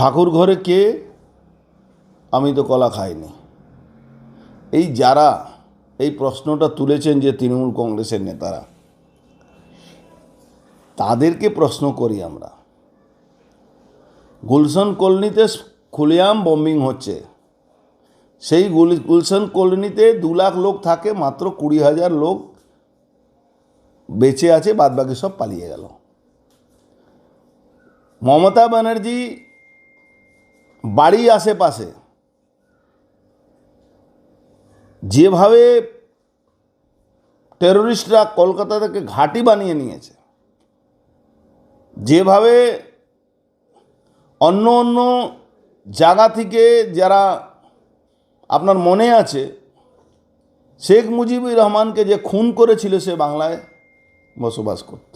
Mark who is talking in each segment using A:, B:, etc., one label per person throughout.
A: ঠাকুর ঘরে কে? আমি তো কলা খাইনি। এই যারা এই প্রশ্নটা তুলেছেন যে তৃণমূল কংগ্রেসের নেতারা, তাদেরকে প্রশ্ন করি আমরা। গুলশন কলোনিতে খুলেআম বম্বিং হচ্ছে। সেই গুল- গুলশন কলোনিতে দু লাখ লোক থাকে, মাত্র কুড়ি হাজার লোক বেঁচে আছে, বাদবাকি সব পালিয়ে গেল। মমতা ব্যানার্জি বাড়ি আশেপাশে যেভাবে টেরোরিস্টরা কলকাতা থেকে ঘাঁটি বানিয়ে নিয়েছে, যেভাবে অন্য অন্য জায়গা থেকে যারা আপনার মনে আছে, শেখ মুজিবুর রহমানকে যে খুন করেছিল সে বাংলায় বসবাস করত।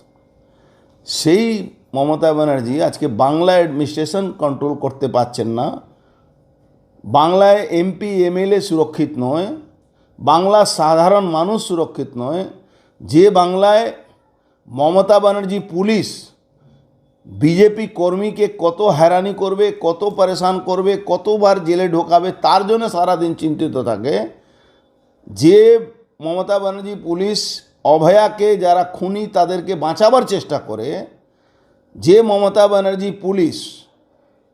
A: সেই মমতা ব্যানার্জি আজকে বাংলা অ্যাডমিনিস্ট্রেশন কন্ট্রোল করতে পারছেন না। বাংলায় এমপি এমএলএ সুরক্ষিত নয়। বাংলার সাধারণ মানুষ সুরক্ষিত নয়। যে বাংলায় মমতা ব্যানার্জি পুলিশ বিজেপি কর্মীকে কত হয়রানি করবে, কত পরেশান করবে, কতবার জেলে ঢোকাবে, তার জন্য সারাদিন চিন্তিত থাকে। যে মমতা ব্যানার্জি পুলিশ, অভয়াকে যারা খুনি তাদেরকে বাঁচাবার চেষ্টা করে যে মমতা ব্যানার্জি পুলিশ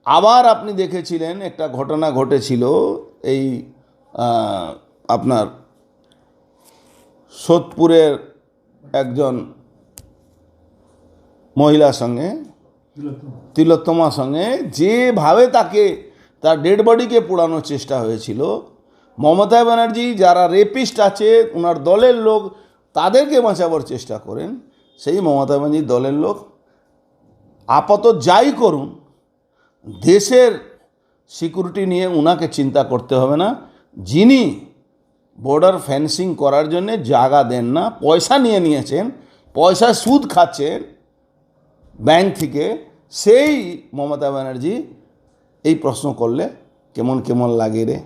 A: আবার আপনি দেখেছিলেন একটা ঘটনা ঘটেছিল এই আপনার সোদপুরের একজন মহিলার সঙ্গে তিলোত্তমার সঙ্গে, যেভাবে তাকে, তার ডেড বডিকে পোড়ানোর চেষ্টা হয়েছিল। মমতা ব্যানার্জি যারা রেপিস্ট আছে ওনার দলের লোক, তাদেরকে বাঁচাবার চেষ্টা করেন। সেই মমতা ব্যানার্জির দলের লোক আপাতত যাই করুন, দেশের সিকিউরিটি নিয়ে ওনাকে চিন্তা করতে হবে না। যিনি বর্ডার ফেন্সিং করার জন্যে জায়গা দেন না, পয়সা নিয়ে নিয়েছেন, পয়সা সুদ খাচ্ছেন ব্যাংক থেকে, সেই মমতা ব্যানার্জি এই প্রশ্ন করলে কেমন কেমন লাগে রে?